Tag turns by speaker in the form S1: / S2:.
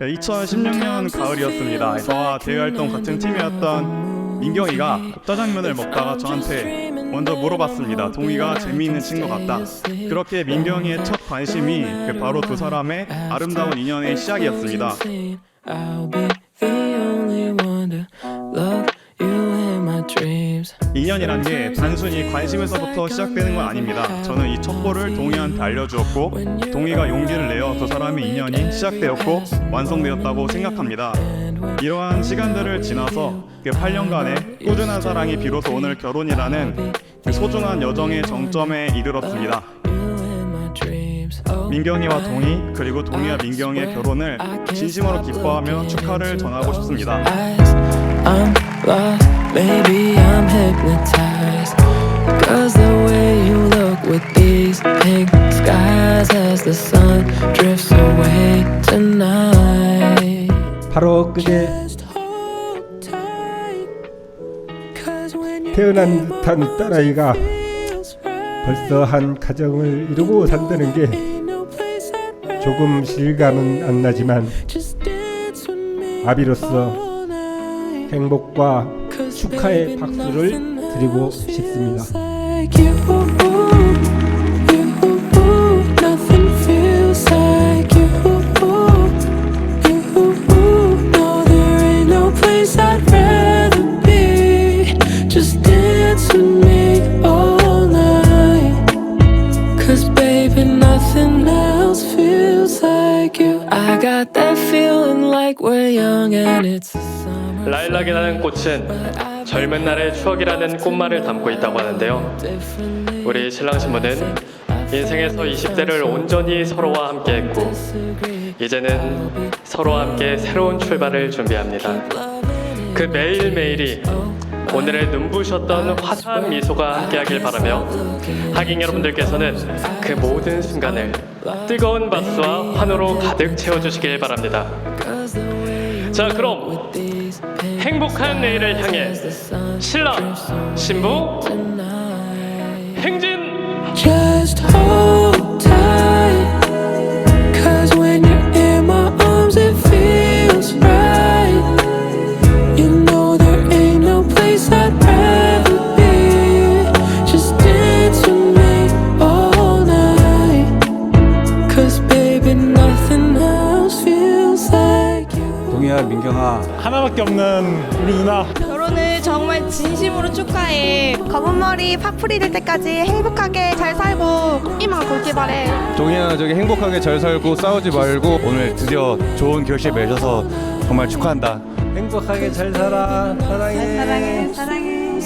S1: 2016년 가을이었습니다. 저와 대외활동 같은 팀이었던 민경이가 짜장면을 먹다가 저한테 먼저 물어봤습니다. 동희가 재미있는 친구 같다. 그렇게 민경이의 첫 관심이 그 바로 두 사람의 아름다운 인연의 시작이었습니다. 인연이란 게 단순히 관심에서부터 시작되는 건 아닙니다. 저는 이 첩보를 동희한테 알려주었고 동희가 용기를 내어 두 사람의 인연이 시작되었고 완성되었다고 생각합니다. 이러한 시간들을 지나서 그 8년간의 꾸준한 사랑이 비로소 오늘 결혼이라는 그 소중한 여정의 정점에 이르렀습니다. 민경이와 동희 그리고 동희와 민경이의 결혼을 진심으로 기뻐하며 축하를 전하고 싶습니다.
S2: 바로 그제
S3: Just hold tight. Cause when you're
S2: 태어난 듯한 딸아이가
S3: it feels right.
S2: 벌써 한 가정을 이루고 산다는 게 조금 실감은 안 나지만 아비로서. 행복과 축하의 박수를 드리고 싶습니다.
S3: Cause baby, nothing else feels like you. I got that feeling like we're young and it's summer.
S4: 라일락이라는 꽃은 젊은 날의 추억이라는 꽃말을 담고 있다고 하는데요. 우리 신랑 신부는 인생에서 20대를 온전히 서로와 함께 했고 이제는 서로와 함께 새로운 출발을 준비합니다. 그 매일매일이 오늘의 눈부셨던 화사한 미소가 함께하길 바라며 하객 여러분들께서는 그 모든 순간을 뜨거운 박수와 환호로 가득 채워주시길 바랍니다. 자 그럼 행복한 내일을 향해 신랑 신부. 행진
S5: 동희야 민경아
S1: 하나밖에 없는 우리 누나
S6: 결혼을 정말 진심으로 축하해. 검은 머리 파풀이 될 때까지 행복하게 잘 살고 꽃이만 굴길 바래.
S5: 동희야 저기 행복하게 잘 살고 싸우지 말고 오늘 드디어 좋은 결실 맺어서 정말 축하한다
S2: 행복하게 잘 살아 사랑해.
S6: 사랑해, 사랑해.